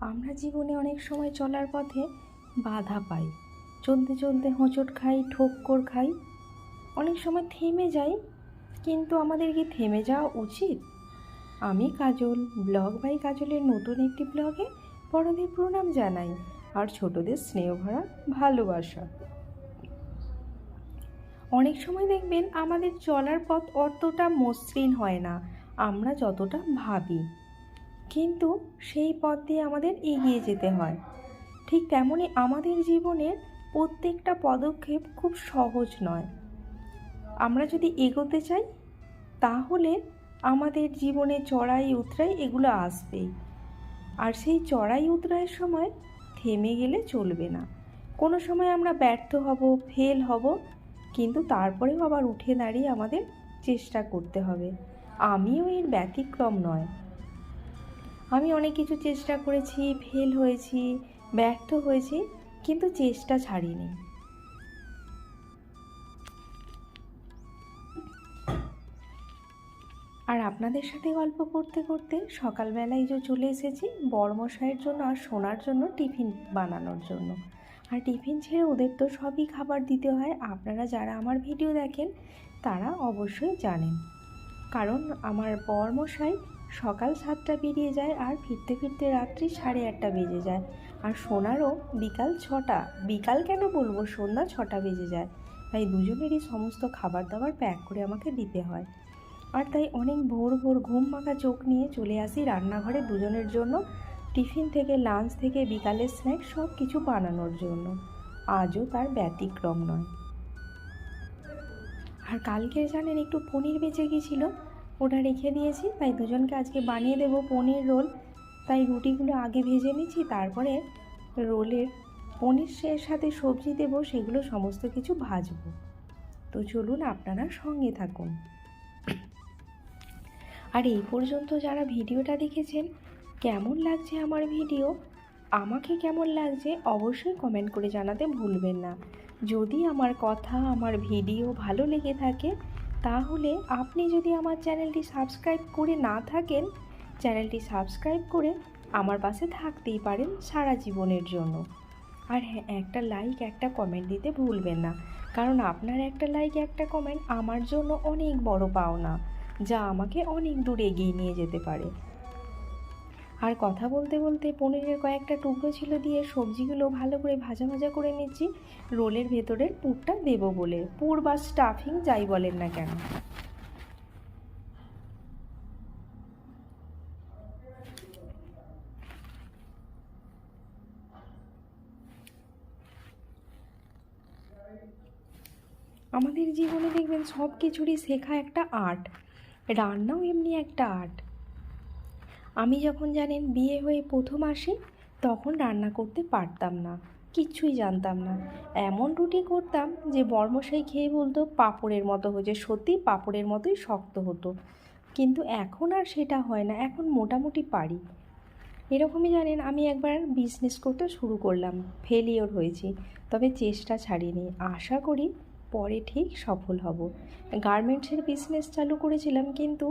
আমরা জীবনে অনেক সময় চলার পথে বাধা পাই। চলতে চলতে হোঁচট খাই, ঠোক্কর খাই। অনেক সময় থেমে যাই, কিন্তু আমাদের কি থেমে যাওয়া উচিত? আমি কাজল, ব্লগ বাই কাজলের নতুন একটি ব্লগে বড়দের প্রণাম জানাই, আর ছোটদের স্নেহ ভরা ভালোবাসা। অনেক সময় দেখবেন আমাদের চলার পথ অতটা মসৃণ হয় না, আমরা যতটা ভাবি। কিন্তু সেই পথ দিয়ে আমাদের এগিয়ে যেতে হয়। ঠিক তেমনই আমাদের জীবনের প্রত্যেকটা পদক্ষেপ খুব সহজ নয়। আমরা যদি এগোতে চাই, তাহলে আমাদের জীবনে চড়াই উতরাই এগুলো আসবেই। আর সেই চড়াই উতরাইয়ের সময় থেমে গেলে চলবে না। কোনো সময় আমরা ব্যর্থ হব, ফেল হব, কিন্তু তারপরেও আবার উঠে দাঁড়িয়ে আমাদের চেষ্টা করতে হবে। আমিও এর ব্যতিক্রম নয়। আমি অনেক কিছু চেষ্টা করেছি ফেল হয়েছি, ব্যর্থ হয়েছি, কিন্তু চেষ্টা ছাড়িনি। আর আপনাদের সাথে গল্প করতে করতে সকালবেলায় যে চলে এসেছি বড়মশাইয়ের জন্য আর সোনার জন্য টিফিন বানানোর জন্য। আর টিফিন ছেড়ে ওদের তো সবই খাবার দিতে হয়। আপনারা যারা আমার ভিডিও দেখেন, তারা অবশ্যই জানেন। কারণ আমার বরমশাই সকাল সাতটা বেরিয়ে যায় আর ফিরতে ফিরতে রাত্রি সাড়ে আটটা বেজে যায়। আর সোনারও বিকাল ছটা, বিকাল কেন বলব? সন্ধ্যা ছটা বেজে যায়। তাই দুজনেরই সমস্ত খাবার দাবার প্যাক করে আমাকে দিতে হয়। আর তাই অনেক ভোর ভোর ঘুম মাখা চোখ নিয়ে চলে আসি রান্নাঘরে দুজনের জন্য। টিফিন থেকে লাঞ্চ থেকে বিকালের স্ন্যাক্স সব কিছু বানানোর জন্য। আজও তার ব্যতিক্রম নয়। আর কালকে জানেন একটু পনির বেঁচে গিয়েছিল ওটা রেখে দিয়েছি, তাই দুজনকে আজকে বানিয়ে দেব পনির রোল। তাই রুটিগুলো আগে ভেজে নিচ্ছি, তারপরে রোলের পনির সাথে সবজি দেব, সেগুলো সমস্ত কিছু ভাজবো। তো চলুন আপনারা সঙ্গে থাকুন। আর এই পর্যন্ত যারা ভিডিওটা দেখেছেন, কেমন লাগছে আমার ভিডিও? আমাকে কেমন লাগছে অবশ্যই কমেন্ট করে জানাতে ভুলবেন না। যদি আমার কথা, আমার ভিডিও ভালো লেগে থাকে তাহলে আপনি যদি আমার চ্যানেলটি সাবস্ক্রাইব করে না থাকেন, চ্যানেলটি সাবস্ক্রাইব করে আমার পাশে থাকতেই পারেন সারা জীবনের জন্য। আর হ্যাঁ একটা লাইক একটা কমেন্ট দিতে ভুলবেন না। কারণ আপনার একটা লাইক একটা কমেন্ট আমার জন্য অনেক বড় পাওনা, যা আমাকে অনেক দূর এগিয়ে নিয়ে যেতে পারে। আর কথা বলতে বলতে পনিরের কয়েকটা টুকরো ছিল দিয়ে সবজিগুলো ভালো করে ভাজা ভাজা করে নিচ্ছি। রোলের ভেতরের পুরটা দেব বলে। পুর বা স্টাফিং যাই বলেন না কেন। আমাদের জীবনে দেখবেন সব কিছুরই শেখা একটা আর্ট। রান্নাও এমনি একটা আর্ট। আমি যখন জানেন বিয়ে হয়ে প্রথম আসি, তখন রান্না করতে পারতাম না, কিচ্ছুই জানতাম না। এমন রুটি করতাম যে বর্মশাই খেয়ে বলতো পাপড়ের মতো হয়েছে, সত্যি পাঁপড়ের মতোই শক্ত হতো। কিন্তু এখন আর সেটা হয় না, এখন মোটামুটি পারি। এরকমই জানেন আমি একবার বিজনেস করতে শুরু করলাম ফেলিওর হয়েছি, তবে চেষ্টা ছাড়িনি। আশা করি পরে ঠিক সফল হব। গার্মেন্টসের বিজনেস চালু করেছিলাম, কিন্তু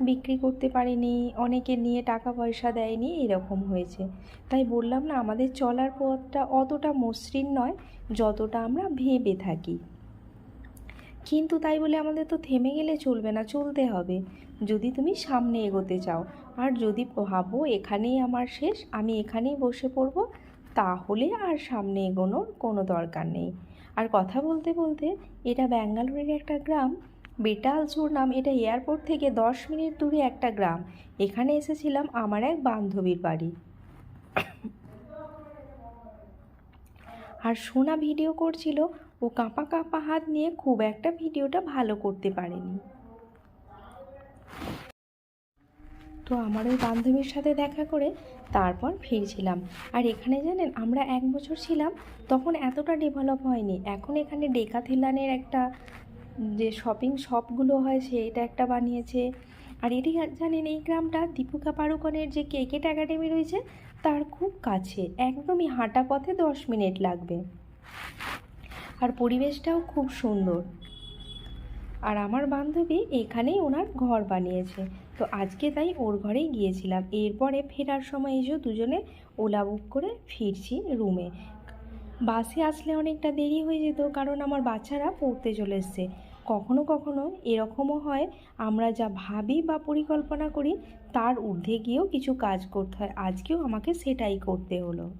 বিক্রি করতে পারিনি, অনেকে নিয়ে টাকা পয়সা দেয়নি, এরকম হয়েছে। তাই বললাম না, আমাদের চলার পথটা অতটা মসৃণ নয়, যতটা আমরা ভেবে থাকি। কিন্তু তাই বলে আমাদের তো থেমে গেলে চলবে না, চলতে হবে। যদি তুমি সামনে এগোতে চাও, আর যদি ভাবো এখানেই আমার শেষ, আমি এখানেই বসে পড়ব, তাহলে আর সামনে এগোনোর কোনো দরকার নেই। আর কথা বলতে বলতে, এটা ব্যাঙ্গালোরের একটা গ্রাম বেটালচুর নাম এটা এয়ারপোর্ট থেকে দশ মিনিট দূরে একটা গ্রাম। এখানে এসেছিলাম আমার এক বান্ধবীর বাড়ি। আর সোনা ভিডিও করছিল, ও কাঁপা কাঁপা হাত নিয়ে খুব একটা ভিডিওটা ভালো করতে পারেনি। তো আমার ওই বান্ধবীর সাথে দেখা করে তারপর ফিরছিলাম। আর এখানে জানেন, আমরা এক বছর ছিলাম, তখন এতটা ডেভেলপ হয়নি। এখন এখানে ডেকাথিলানের একটা যে শপিং শপগুলো হয় সেটা একটা বানিয়েছে। আর এটি জানেন, এই গ্রামটা দীপিকা পাড়ুকনের যে ক্রিকেট একাডেমি রয়েছে, তার খুব কাছে। একদমই হাঁটা পথে দশ মিনিট লাগবে। আর পরিবেশটাও খুব সুন্দর। আর আমার বান্ধবী এখানেই ওনার ঘর বানিয়েছে। তো আজকে তাই ওর ঘরেই গিয়েছিলাম। এরপরে ফেরার সময় এসে দুজনে ওলা বুক করে ফিরছি রুমে। বাসে আসলে অনেকটা দেরি হয়ে যেত, কারণ আমার বাচ্চারা পড়তে চলে এসছে। কখনো কখনো এরকমও হয়, আমরা যা ভাবি বা পরিকল্পনা করি, তার ঊর্ধ্বে গিয়েও কিছু কাজ করতে হয় আজকেও আমাকে সেটাই করতে হলো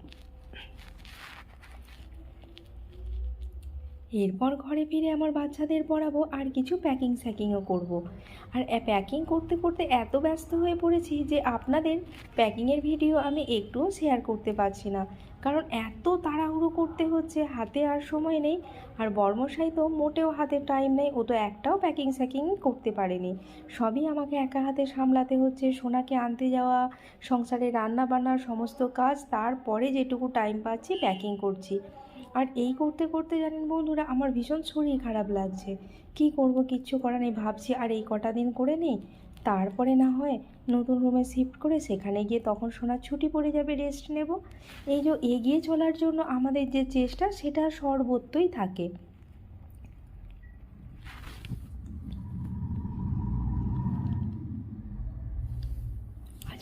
এরপর ঘরে ফিরে আমার বাচ্চাদের পড়াবো আর কিছু প্যাকিং স্যাকিংও করব। আর প্যাকিং করতে করতে এত ব্যস্ত হয়ে পড়েছি যে আপনাদের প্যাকিংয়ের ভিডিও আমি একটুও শেয়ার করতে পারছি না। কারণ এত তাড়াহুড়ো করতে হচ্ছে, হাতে আর সময় নেই। আর বর্মশাই তো মোটেও হাতে টাইম নেই, ও তো একটাও প্যাকিং স্যাকিং করতে পারেনি। সবই আমাকে একা হাতে সামলাতে হচ্ছে, সোনাকে আনতে যাওয়া, সংসারে রান্না বান্নার সমস্ত কাজ, তারপরে যেটুকু টাইম পাচ্ছি প্যাকিং করছি। আর এই করতে করতে জানেন বন্ধুরা, আমার ভীষণ শরীর খারাপ লাগছে। কি করব, কিচ্ছু করার নেই, ভাবছি আর এই কটা দিন করে নেই। তারপরে না হয় নতুন রুমে শিফট করে সেখানে গিয়ে তখন সোনার ছুটি পড়ে যাবে, রেস্ট নেব। এই যে এগিয়ে চলার জন্য আমাদের যে চেষ্টা, সেটা সর্বত্রই থাকে।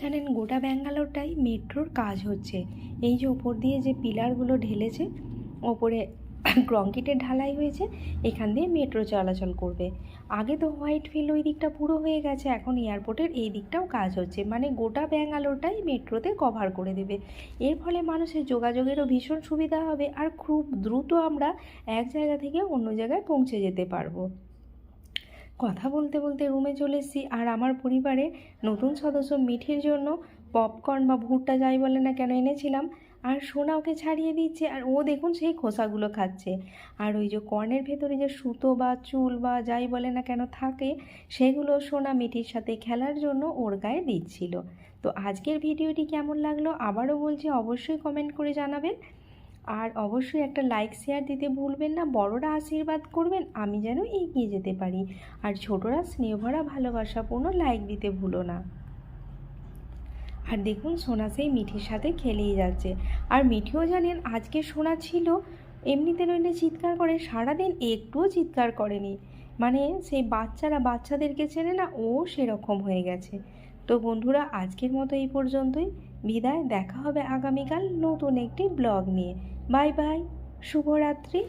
জানেন, গোটা ব্যাঙ্গালোরটাই মেট্রোর কাজ হচ্ছে। এই যে ওপর দিয়ে যে পিলারগুলো ঢেলেছে ওপরে কংক্রিটের ঢালাই হয়েছে, এখান দিয়ে মেট্রো চলাচল করবে। আগে তো হোয়াইট ফিল্ড ওই দিকটা পুরো হয়ে গেছে, এখন এয়ারপোর্টের এই দিকটাও কাজ হচ্ছে। মানে গোটা ব্যাঙ্গালোরটাই মেট্রোতে কভার করে দেবে। এর ফলে মানুষের যোগাযোগেরও ভীষণ সুবিধা হবে আর খুব দ্রুত আমরা এক জায়গা থেকে অন্য জায়গায় পৌঁছে যেতে পারব। কথা বলতে বলতে রুমে চলে এসেছি আর আমার পরিবারে নতুন সদস্য মিঠির জন্য পপকর্ন বা ভুট্টা যাই বলে না কেন এনেছিলাম। আর সোনা ওকে ছাড়িয়ে দিচ্ছে, আর ও দেখুন সেই খোসাগুলো খাচ্ছে। আর ওই যে কর্নের ভেতরে যে সুতো বা চুল বা যাই বলে না কেন থাকে, সেগুলো সোনা মিঠির সাথে খেলার জন্য ওর গায়ে দিচ্ছিল। তো আজকের ভিডিওটি কেমন লাগল আবারও বলছি, অবশ্যই কমেন্ট করে জানাবেন। আর অবশ্যই একটা লাইক শেয়ার দিতে ভুলবেন না, বড়রা আশীর্বাদ করবেন, আমি যেন এগিয়ে যেতে পারি। আর ছোটরা স্নেহভরা, ভালোবাসাপূর্ণ লাইক দিতে ভুলো না। আর দেখুন সোনা সেই মিঠির সাথে খেলেই যাচ্ছে। আর মিঠিও জানেন আজকে সোনা ছিল, এমনিতে নইলে চিৎকার করে, সারাদিন একটুও চিৎকার করেনি। মানে সেই বাচ্চারা বাচ্চাদেরকে চেনে না, ও সেরকম হয়ে গেছে। তো বন্ধুরা, আজকের মতো এই পর্যন্তই। বিদায়, দেখা হবে আগামীকাল নতুন একটি ব্লগ নিয়ে। বাই বাই, শুভরাত্রি।